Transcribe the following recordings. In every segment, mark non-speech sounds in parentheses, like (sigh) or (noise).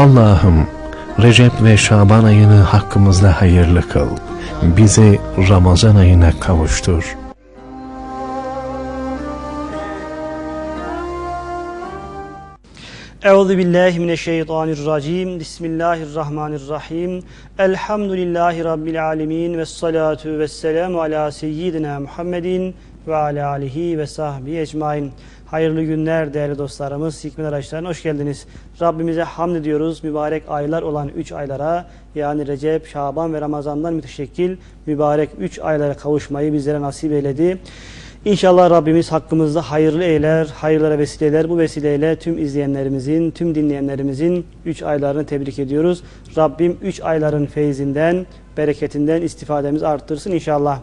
Allah'ım Recep ve Şaban ayını hakkımızda hayırlı kıl. Bizi Ramazan ayına kavuştur. Euzu billahi mineşşeytanirracim. Bismillahirrahmanirrahim. Elhamdülillahi rabbil alamin ve salatu vesselamu ala seyyidina Muhammedin ve ala alihi ve sahbihi ecmaîn. Hayırlı günler değerli dostlarımız. Hikmet Araçları'na hoş geldiniz. Rabbimize hamd ediyoruz. Mübarek aylar olan 3 aylara yani Recep, Şaban ve Ramazan'dan müteşekkil mübarek 3 aylara kavuşmayı bizlere nasip eyledi. İnşallah Rabbimiz hakkımızda hayırlı eyler, hayırlara vesileler. Bu vesileyle tüm izleyenlerimizin, tüm dinleyenlerimizin 3 aylarını tebrik ediyoruz. Rabbim 3 ayların feyzinden, bereketinden istifademizi arttırsın inşallah.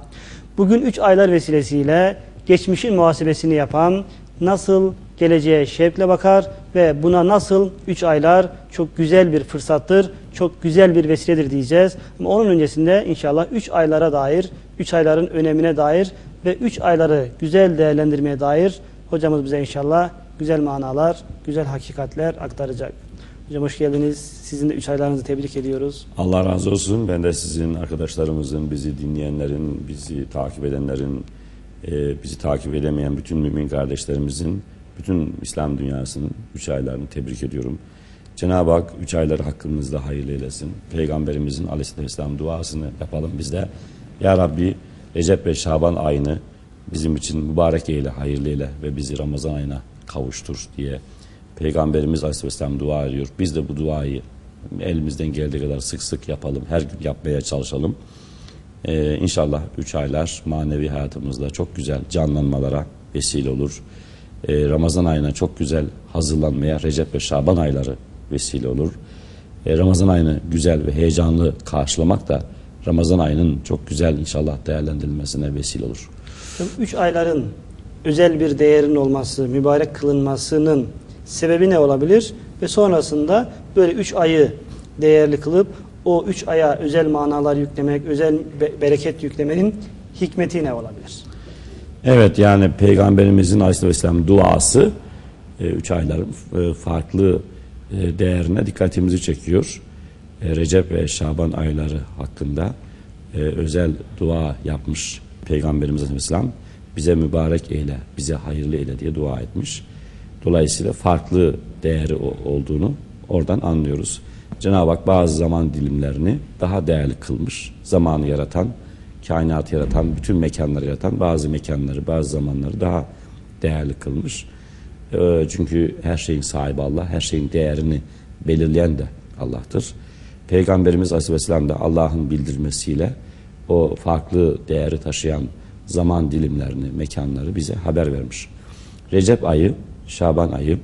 Bugün 3 aylar vesilesiyle geçmişin muhasebesini yapan, nasıl geleceğe şevkle bakar ve buna nasıl 3 aylar çok güzel bir fırsattır, çok güzel bir vesiledir diyeceğiz. Ama onun öncesinde inşallah 3 aylara dair, 3 ayların önemine dair ve 3 ayları güzel değerlendirmeye dair hocamız bize inşallah güzel manalar, güzel hakikatler aktaracak. Hocam hoş geldiniz. Sizin de 3 aylarınızı tebrik ediyoruz. Allah razı olsun. Ben de sizin arkadaşlarımızın, bizi dinleyenlerin, bizi takip edenlerin, e, bizi takip edemeyen bütün mümin kardeşlerimizin, bütün İslam dünyasının 3 aylarını tebrik ediyorum. Cenab-ı Hak 3 ayları hakkımızda hayırlı eylesin. Peygamberimizin aleyhisselam duasını yapalım biz de. Ya Rabbi Recep ve Şaban ayını bizim için mübarek eyle, hayırlı eyle ve bizi Ramazan ayına kavuştur diye Peygamberimiz Aleyhisselam dua ediyor. Biz de bu duayı elimizden geldiği kadar sık sık yapalım. Her gün yapmaya çalışalım. Ee, inşallah üç aylar manevi hayatımızda çok güzel canlanmalara vesile olur. Ee, Ramazan ayına çok güzel hazırlanmaya Recep ve Şaban ayları vesile olur. Ee, Ramazan ayını güzel ve heyecanlı karşılamak da Ramazan ayının çok güzel inşallah değerlendirilmesine vesile olur. Üç ayların özel bir değerin olması, mübarek kılınmasının sebebi ne olabilir? Ve sonrasında böyle üç ayı değerli kılıp o üç aya özel manalar yüklemek, özel be bereket yüklemenin hikmeti ne olabilir? Evet yani Peygamberimizin Aleyhisselam duası e, üç ayların e, farklı e, değerine dikkatimizi çekiyor. E, Recep ve Şaban ayları hakkında özel dua yapmış Peygamberimiz Aleyhisselam bize mübarek eyle, bize hayırlı eyle diye dua etmiş. Dolayısıyla farklı değeri olduğunu oradan anlıyoruz. Cenab-ı Hak bazı zaman dilimlerini daha değerli kılmış. Zamanı yaratan, kainatı yaratan, bütün mekanları yaratan bazı mekanları, bazı zamanları daha değerli kılmış. E, çünkü her şeyin sahibi Allah, her şeyin değerini belirleyen de Allah'tır. Peygamberimiz Aleyhisselam da Allah'ın bildirmesiyle o farklı değeri taşıyan zaman dilimlerini, mekanları bize haber vermiş. Recep ayı, Şaban ayı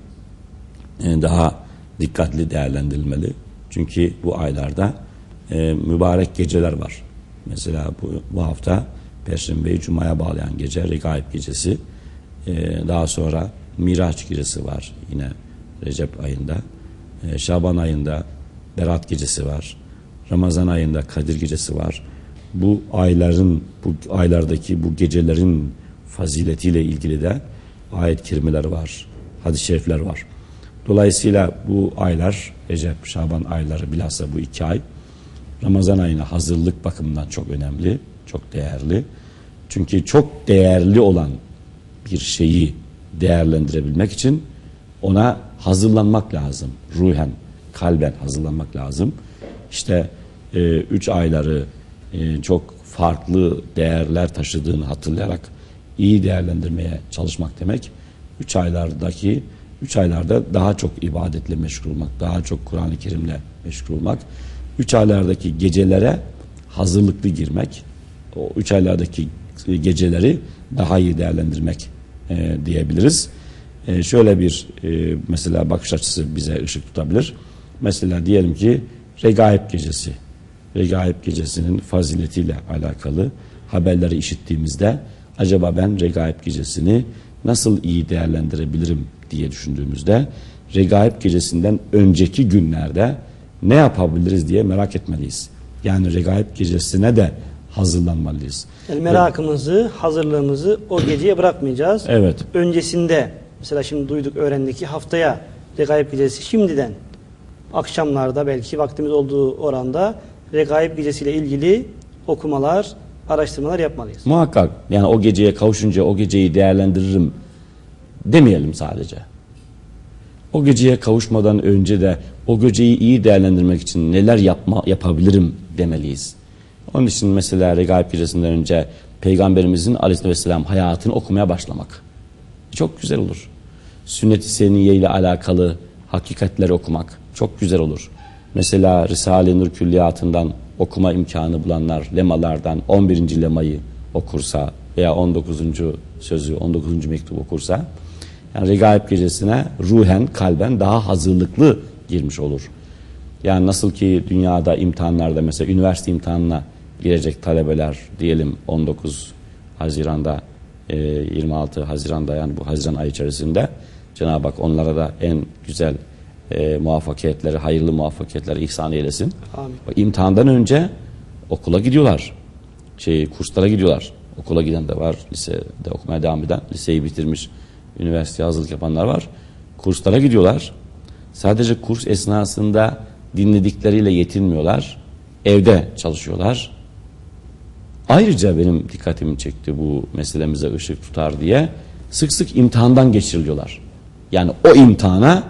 e, daha dikkatli değerlendirilmeli. Çünkü bu aylarda e, mübarek geceler var. Mesela bu, bu hafta Perşembe'yi Cuma'ya bağlayan gece Regaib gecesi. E, daha sonra Miraç gecesi var yine Recep ayında. E, Şaban ayında Berat gecesi var. Ramazan ayında Kadir gecesi var. Bu ayların, bu aylardaki bu gecelerin faziletiyle ilgili de ayet kerimeler var, hadis-i şerifler var. Dolayısıyla bu aylar, Recep, Şaban ayları bilhassa bu iki ay Ramazan ayına hazırlık bakımından çok önemli, çok değerli. Çünkü çok değerli olan bir şeyi değerlendirebilmek için ona hazırlanmak lazım. Ruhen, kalben hazırlanmak lazım. İşte e, üç ayları e, çok farklı değerler taşıdığını hatırlayarak iyi değerlendirmeye çalışmak demek. Üç aylardaki üç aylarda daha çok ibadetle meşgul olmak, daha çok Kur'an-ı Kerim'le meşgul olmak. Üç aylardaki gecelere hazırlıklı girmek, o üç aylardaki geceleri daha iyi değerlendirmek e, diyebiliriz. E, şöyle bir e, mesela bakış açısı bize ışık tutabilir. Mesela diyelim ki Regaib gecesi. Regaib gecesinin faziletiyle alakalı haberleri işittiğimizde acaba ben Regaib gecesini nasıl iyi değerlendirebilirim diye düşündüğümüzde Regaib gecesinden önceki günlerde ne yapabiliriz diye merak etmeliyiz. Yani Regaib gecesine de hazırlanmalıyız. Yani merakımızı, hazırlığımızı o geceye bırakmayacağız. (clears throat) Evet. Öncesinde mesela şimdi duyduk, öğrendik ki haftaya Regaib gecesi şimdiden akşamlarda belki vaktimiz olduğu oranda Regaib gecesiyle ilgili okumalar, araştırmalar yapmalıyız. Muhakkak yani o geceye kavuşunca o geceyi değerlendiririm demeyelim sadece. O geceye kavuşmadan önce de o geceyi iyi değerlendirmek için neler yapma yapabilirim demeliyiz. Onun için mesela Regaib gecesinden önce Peygamberimizin aleyhisselam hayatını okumaya başlamak. Çok güzel olur. Sünnet-i Seniyye ile alakalı hakikatleri okumak çok güzel olur. Mesela Risale-i Nur Külliyatı'ndan okuma imkanı bulanlar lemalardan 11. lemayı okursa veya 19. sözü 19. mektubu okursa yani Regaib gecesine ruhen kalben daha hazırlıklı girmiş olur. Yani nasıl ki dünyada imtihanlarda mesela üniversite imtihanına girecek talebeler diyelim 19 Haziran'da e, 26 Haziran'da yani bu Haziran ayı içerisinde Cenab-ı Hak onlara da en güzel e, muvaffakiyetleri, hayırlı muvaffakiyetleri ihsan eylesin. Amin. İmtihandan önce okula gidiyorlar. Şey kurslara gidiyorlar. Okula giden de var, lisede okumaya devam eden, liseyi bitirmiş, üniversiteye hazırlık yapanlar var. Kurslara gidiyorlar. Sadece kurs esnasında dinledikleriyle yetinmiyorlar. Evde çalışıyorlar. Ayrıca benim dikkatimi çekti bu meselemize ışık tutar diye sık sık imtihandan geçiriliyorlar. Yani o imtihana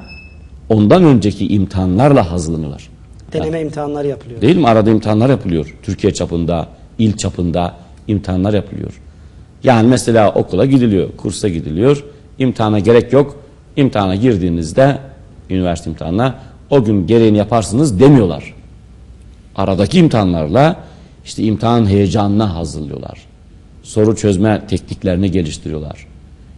ondan önceki imtihanlarla hazırlanıyorlar. Deneme imtihanları yapılıyor. Değil mi? Arada imtihanlar yapılıyor. Türkiye çapında, il çapında imtihanlar yapılıyor. Yani mesela okula gidiliyor, kursa gidiliyor. İmtihana gerek yok. İmtihana girdiğinizde, üniversite imtihanına o gün gereğini yaparsınız demiyorlar. Aradaki imtihanlarla işte imtihan heyecanına hazırlıyorlar. Soru çözme tekniklerini geliştiriyorlar.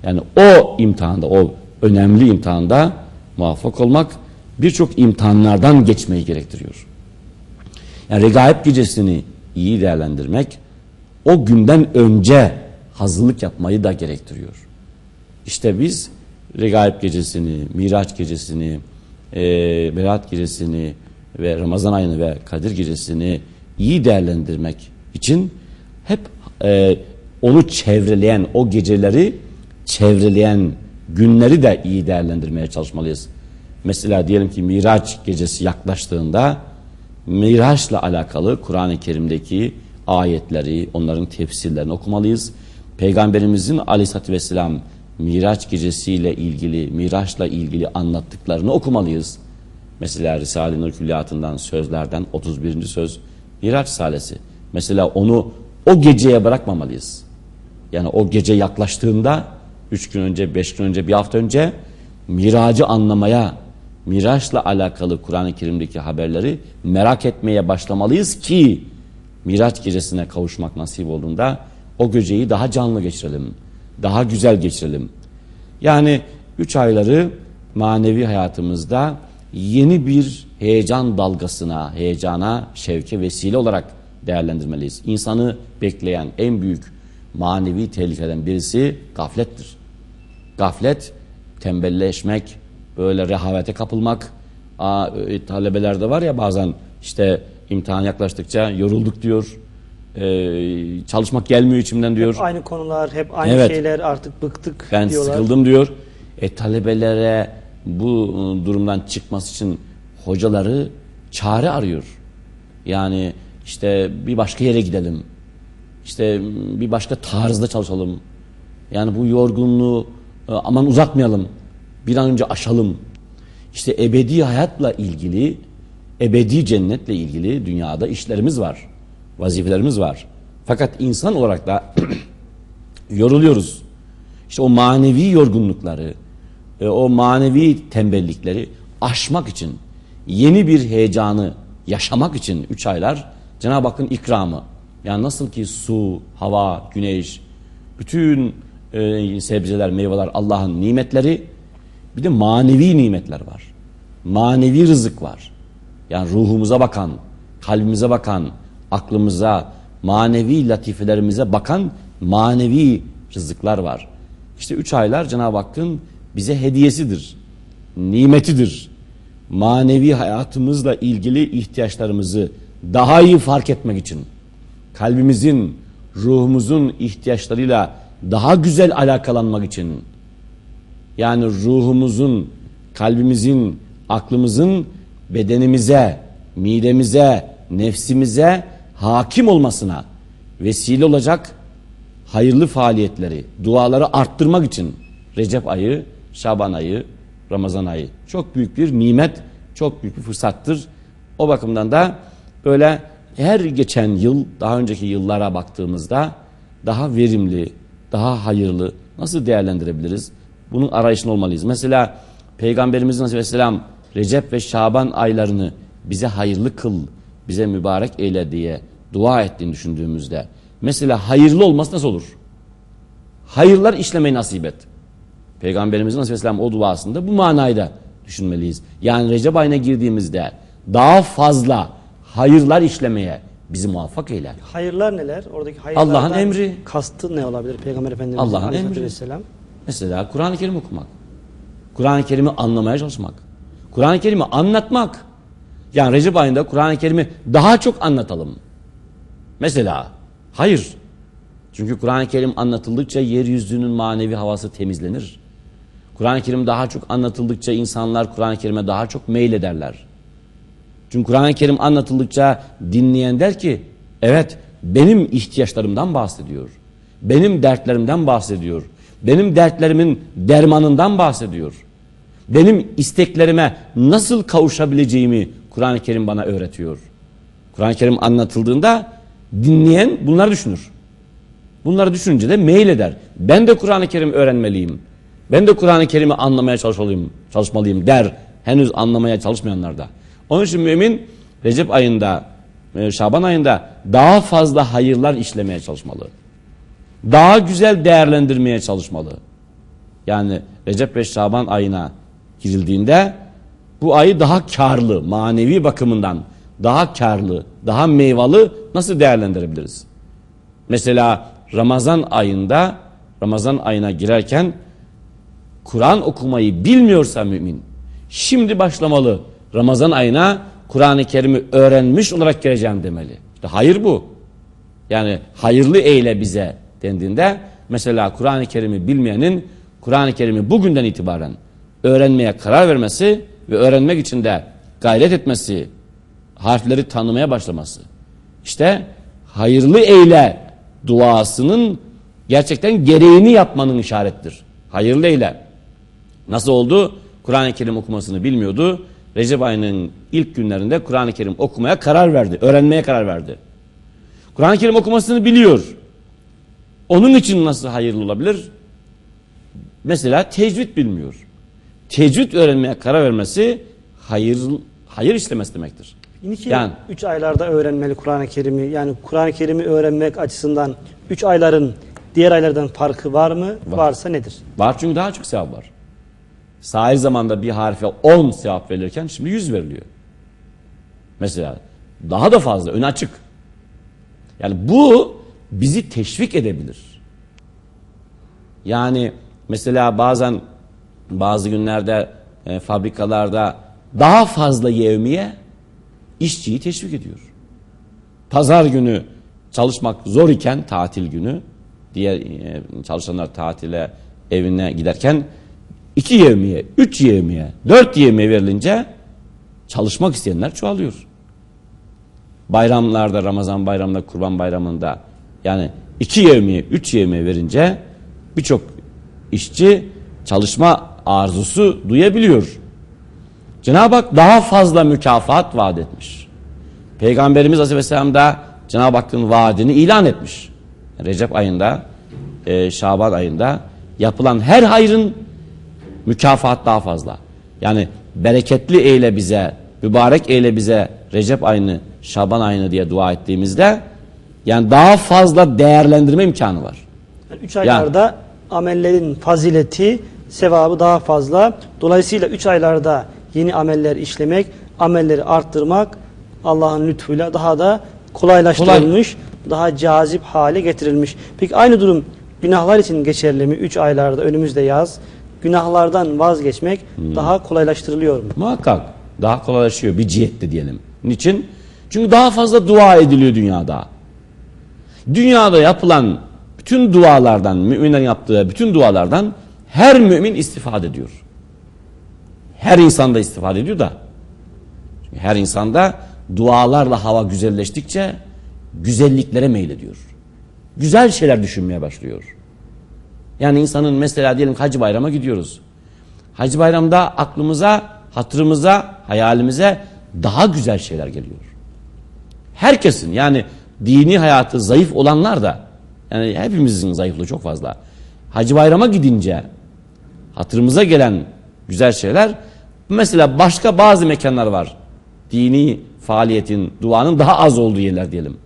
Yani o imtihanda, o önemli imtihanda muvaffak olmak birçok imtihanlardan geçmeyi gerektiriyor. Yani regaib gecesini iyi değerlendirmek o günden önce hazırlık yapmayı da gerektiriyor. İşte biz regaib gecesini, miraç gecesini, e, berat gecesini ve Ramazan ayını ve Kadir gecesini iyi değerlendirmek için hep e, onu çevreleyen o geceleri çevreleyen günleri de iyi değerlendirmeye çalışmalıyız. Mesela diyelim ki Miraç gecesi yaklaştığında Miraç'la alakalı Kur'an-ı Kerim'deki ayetleri, onların tefsirlerini okumalıyız. Peygamberimizin aleyhissalatü vesselam Miraç gecesiyle ilgili, Miraç'la ilgili anlattıklarını okumalıyız. Mesela Risale-i Nur Külliyatı'ndan sözlerden 31. söz Miraç Risalesi. Mesela onu o geceye bırakmamalıyız. Yani o gece yaklaştığında üç gün önce, beş gün önce, bir hafta önce miracı anlamaya, miraçla alakalı Kur'an-ı Kerim'deki haberleri merak etmeye başlamalıyız ki miraç gecesine kavuşmak nasip olduğunda o geceyi daha canlı geçirelim, daha güzel geçirelim. Yani üç ayları manevi hayatımızda yeni bir heyecan dalgasına, heyecana, şevke vesile olarak değerlendirmeliyiz. İnsanı bekleyen en büyük manevi tehlikeden birisi gaflettir. Gaflet, tembelleşmek, böyle rehavete kapılmak. Aa, e, talebelerde var ya bazen işte imtihan yaklaştıkça yorulduk diyor. Ee, çalışmak gelmiyor içimden diyor. Hep aynı konular, hep aynı Evet. şeyler artık bıktık Ben diyorlar. sıkıldım diyor. E talebelere bu e, durumdan çıkması için hocaları çare arıyor. Yani işte bir başka yere gidelim. İşte bir başka tarzda çalışalım. Yani bu yorgunluğu e, aman uzatmayalım. Bir an önce aşalım. İşte ebedi hayatla ilgili, ebedi cennetle ilgili dünyada işlerimiz var. Vazifelerimiz var. Fakat insan olarak da (clears throat) yoruluyoruz. İşte o manevi yorgunlukları, e, o manevi tembellikleri aşmak için, yeni bir heyecanı yaşamak için üç aylar Cenab-ı Hakk'ın ikramı. Yani nasıl ki su, hava, güneş, bütün e, sebzeler, meyveler Allah'ın nimetleri, bir de manevi nimetler var. Manevi rızık var. Yani ruhumuza bakan, kalbimize bakan, aklımıza, manevi latifelerimize bakan manevi rızıklar var. İşte üç aylar Cenab-ı Hakk'ın bize hediyesidir, nimetidir. Manevi hayatımızla ilgili ihtiyaçlarımızı daha iyi fark etmek için, kalbimizin, ruhumuzun ihtiyaçlarıyla daha güzel alakalanmak için, yani ruhumuzun, kalbimizin, aklımızın bedenimize, midemize, nefsimize hakim olmasına vesile olacak hayırlı faaliyetleri, duaları arttırmak için Recep ayı, Şaban ayı, Ramazan ayı çok büyük bir nimet, çok büyük bir fırsattır. O bakımdan da böyle her geçen yıl, daha önceki yıllara baktığımızda daha verimli, daha hayırlı nasıl değerlendirebiliriz? Bunun arayışında olmalıyız. Mesela Peygamberimiz Aleyhisselam Recep ve Şaban aylarını bize hayırlı kıl, bize mübarek eyle diye dua ettiğini düşündüğümüzde mesela hayırlı olması nasıl olur? Hayırlar işlemeyi nasip et. Peygamberimizin Aleyhisselam o duasında bu manayı da düşünmeliyiz. Yani Recep ayına girdiğimizde daha fazla hayırlar işlemeye bizi muvaffak eyle. Hayırlar neler? Oradaki hayırlardan Allah'ın emri. Kastı ne olabilir Peygamber Efendimiz Allah'ın emri. Vesselam? Mesela Kur'an-ı Kerim okumak. Kur'an-ı Kerim'i anlamaya çalışmak. Kur'an-ı Kerim'i anlatmak. Yani Recep ayında Kur'an-ı Kerim'i daha çok anlatalım. Mesela hayır. Çünkü Kur'an-ı Kerim anlatıldıkça yeryüzünün manevi havası temizlenir. Kur'an-ı Kerim daha çok anlatıldıkça insanlar Kur'an-ı Kerim'e daha çok meylederler. Çünkü Kur'an-ı Kerim anlatıldıkça dinleyen der ki evet benim ihtiyaçlarımdan bahsediyor. Benim dertlerimden bahsediyor. Benim dertlerimin dermanından bahsediyor. Benim isteklerime nasıl kavuşabileceğimi Kur'an-ı Kerim bana öğretiyor. Kur'an-ı Kerim anlatıldığında dinleyen bunları düşünür. Bunları düşününce de meyil eder. Ben de Kur'an-ı Kerim öğrenmeliyim. Ben de Kur'an-ı Kerim'i anlamaya çalışmalıyım, çalışmalıyım der. Henüz anlamaya çalışmayanlar da. Onun için mümin Recep ayında, e, Şaban ayında daha fazla hayırlar işlemeye çalışmalı. Daha güzel değerlendirmeye çalışmalı. Yani Recep ve Şaban ayına girildiğinde bu ayı daha karlı, manevi bakımından daha karlı, daha meyvalı nasıl değerlendirebiliriz? Mesela Ramazan ayında Ramazan ayına girerken Kur'an okumayı bilmiyorsa mümin şimdi başlamalı. Ramazan ayına Kur'an-ı Kerim'i öğrenmiş olarak gireceğim demeli. İşte hayır bu. Yani hayırlı eyle bize dendiğinde mesela Kur'an-ı Kerim'i bilmeyenin Kur'an-ı Kerim'i bugünden itibaren öğrenmeye karar vermesi ve öğrenmek için de gayret etmesi, harfleri tanımaya başlaması. İşte hayırlı eyle duasının gerçekten gereğini yapmanın işarettir. Hayırlı eyle. Nasıl oldu? Kur'an-ı Kerim okumasını bilmiyordu. Recep ayının ilk günlerinde Kur'an-ı Kerim okumaya karar verdi. Öğrenmeye karar verdi. Kur'an-ı Kerim okumasını biliyor. Onun için nasıl hayırlı olabilir? Mesela tecvid bilmiyor. Tecvid öğrenmeye karar vermesi hayır hayır işlemesi demektir. Niçin Yani- 3 aylarda öğrenmeli Kur'an-ı Kerim'i? Yani Kur'an-ı Kerim'i öğrenmek açısından 3 ayların diğer aylardan farkı var mı? Var. Varsa nedir? Var çünkü daha çok sevap var. Sahil zamanda bir harfe 10 sevap verirken şimdi 100 veriliyor. Mesela daha da fazla ön açık. Yani bu bizi teşvik edebilir. Yani mesela bazen bazı günlerde e, fabrikalarda daha fazla yevmiye işçiyi teşvik ediyor. Pazar günü çalışmak zor iken tatil günü diğer e, çalışanlar tatile evine giderken iki yevmiye, üç yevmiye, dört yevmiye verilince çalışmak isteyenler çoğalıyor. Bayramlarda, Ramazan bayramında, Kurban bayramında yani iki yevmiye, üç yevmiye verince birçok işçi çalışma arzusu duyabiliyor. Cenab-ı Hak daha fazla mükafat vaat etmiş. Peygamberimiz Aleyhisselam da Cenab-ı Hakk'ın vaadini ilan etmiş. Recep ayında, e, Şaban ayında yapılan her hayrın mükafat daha fazla. Yani bereketli eyle bize, mübarek eyle bize Recep ayını, Şaban ayını diye dua ettiğimizde yani daha fazla değerlendirme imkanı var. 3 aylarda amellerin fazileti, sevabı daha fazla. Dolayısıyla 3 aylarda yeni ameller işlemek, amelleri arttırmak Allah'ın lütfuyla daha da kolaylaştırılmış, daha cazip hale getirilmiş. Peki aynı durum günahlar için geçerli mi? 3 aylarda önümüzde yaz. Günahlardan vazgeçmek daha kolaylaştırılıyor mu? Muhakkak daha kolaylaşıyor bir cihette diyelim. Niçin? Çünkü daha fazla dua ediliyor dünyada. Dünyada yapılan bütün dualardan, müminlerin yaptığı bütün dualardan her mümin istifade ediyor. Her insan da istifade ediyor da her insanda dualarla hava güzelleştikçe güzelliklere meylediyor. Güzel şeyler düşünmeye başlıyor. Yani insanın mesela diyelim Hacı Bayram'a gidiyoruz. Hacı Bayram'da aklımıza, hatırımıza, hayalimize daha güzel şeyler geliyor. Herkesin yani dini hayatı zayıf olanlar da yani hepimizin zayıflığı çok fazla. Hacı Bayram'a gidince hatırımıza gelen güzel şeyler mesela başka bazı mekanlar var. Dini faaliyetin, duanın daha az olduğu yerler diyelim.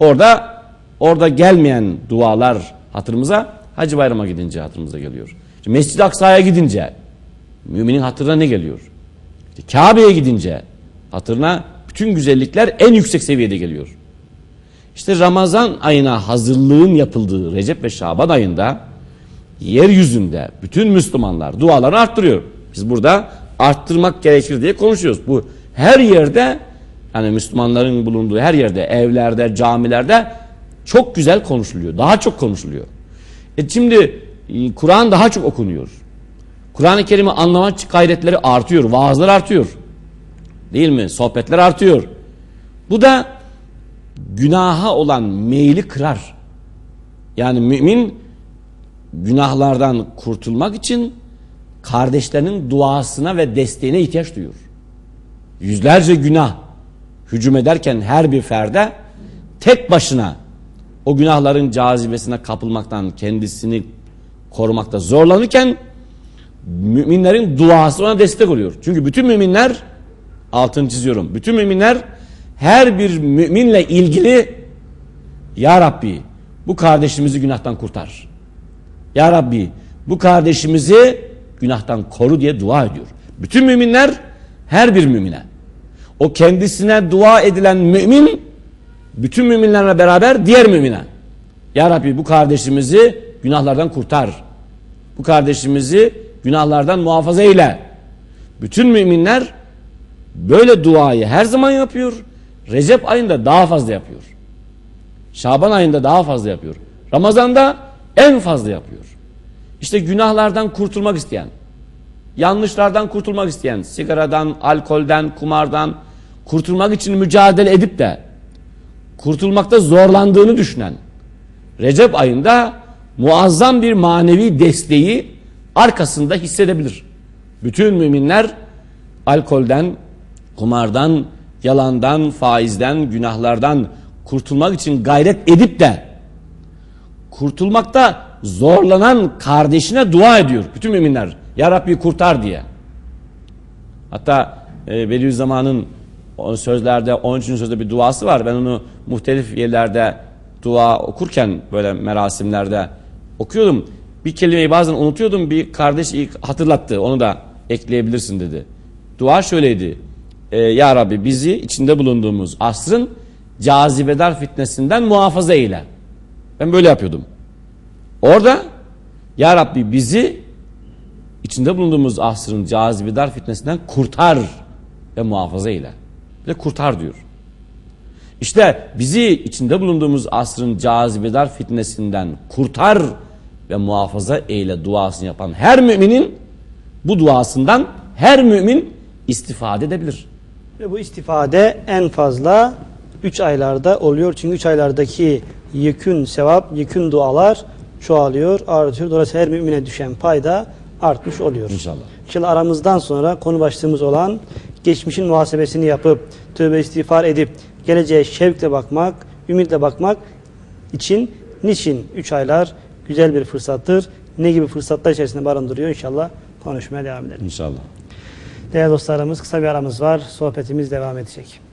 Orada orada gelmeyen dualar hatırımıza Hacı Bayram'a gidince hatırımıza geliyor. İşte Mescid-i Aksa'ya gidince müminin hatırına ne geliyor? İşte Kabe'ye gidince hatırına bütün güzellikler en yüksek seviyede geliyor. İşte Ramazan ayına hazırlığın yapıldığı Recep ve Şaban ayında yeryüzünde bütün Müslümanlar dualarını arttırıyor. Biz burada arttırmak gerekir diye konuşuyoruz. Bu her yerde yani Müslümanların bulunduğu her yerde evlerde camilerde çok güzel konuşuluyor. Daha çok konuşuluyor. E şimdi e, Kur'an daha çok okunuyor. Kur'an-ı Kerim'i anlama gayretleri artıyor. Vaazlar artıyor. Değil mi? Sohbetler artıyor. Bu da günaha olan meyli kırar. Yani mümin günahlardan kurtulmak için kardeşlerinin duasına ve desteğine ihtiyaç duyuyor. Yüzlerce günah hücum ederken her bir ferde tek başına o günahların cazibesine kapılmaktan kendisini korumakta zorlanırken müminlerin duası ona destek oluyor. Çünkü bütün müminler altını çiziyorum. Bütün müminler her bir müminle ilgili Ya Rabbi bu kardeşimizi günahtan kurtar. Ya Rabbi bu kardeşimizi günahtan koru diye dua ediyor. Bütün müminler her bir mümine. O kendisine dua edilen mümin bütün müminlerle beraber diğer mümine. Ya Rabbi bu kardeşimizi günahlardan kurtar. Bu kardeşimizi günahlardan muhafaza eyle. Bütün müminler böyle duayı her zaman yapıyor. Recep ayında daha fazla yapıyor. Şaban ayında daha fazla yapıyor. Ramazanda en fazla yapıyor. İşte günahlardan kurtulmak isteyen, yanlışlardan kurtulmak isteyen, sigaradan, alkolden, kumardan kurtulmak için mücadele edip de kurtulmakta zorlandığını düşünen Recep ayında muazzam bir manevi desteği arkasında hissedebilir. Bütün müminler alkolden, kumardan, yalandan, faizden, günahlardan kurtulmak için gayret edip de kurtulmakta zorlanan kardeşine dua ediyor. Bütün müminler Ya Rabbi kurtar diye. Hatta e, Bediüzzaman'ın sözlerde 13. sözde bir duası var. Ben onu muhtelif yerlerde dua okurken böyle merasimlerde okuyordum. Bir kelimeyi bazen unutuyordum. Bir kardeş ilk hatırlattı. Onu da ekleyebilirsin dedi. Dua şöyleydi. E, ya Rabbi bizi içinde bulunduğumuz asrın cazibedar fitnesinden muhafaza eyle. Ben böyle yapıyordum. Orada Ya Rabbi bizi içinde bulunduğumuz asrın cazibedar fitnesinden kurtar ve muhafaza eyle. De kurtar diyor. İşte bizi içinde bulunduğumuz asrın cazibedar fitnesinden kurtar ve muhafaza eyle duasını yapan her müminin bu duasından her mümin istifade edebilir. Ve bu istifade en fazla 3 aylarda oluyor. Çünkü 3 aylardaki yekün sevap, yekün dualar çoğalıyor, artıyor. Dolayısıyla her mümine düşen payda artmış oluyor. İnşallah. İnşallah aramızdan sonra konu başlığımız olan geçmişin muhasebesini yapıp tövbe istiğfar edip geleceğe şevkle bakmak, ümitle bakmak için niçin 3 aylar güzel bir fırsattır. Ne gibi fırsatlar içerisinde barındırıyor inşallah konuşmaya devam edelim. İnşallah. Değerli dostlarımız kısa bir aramız var. Sohbetimiz devam edecek.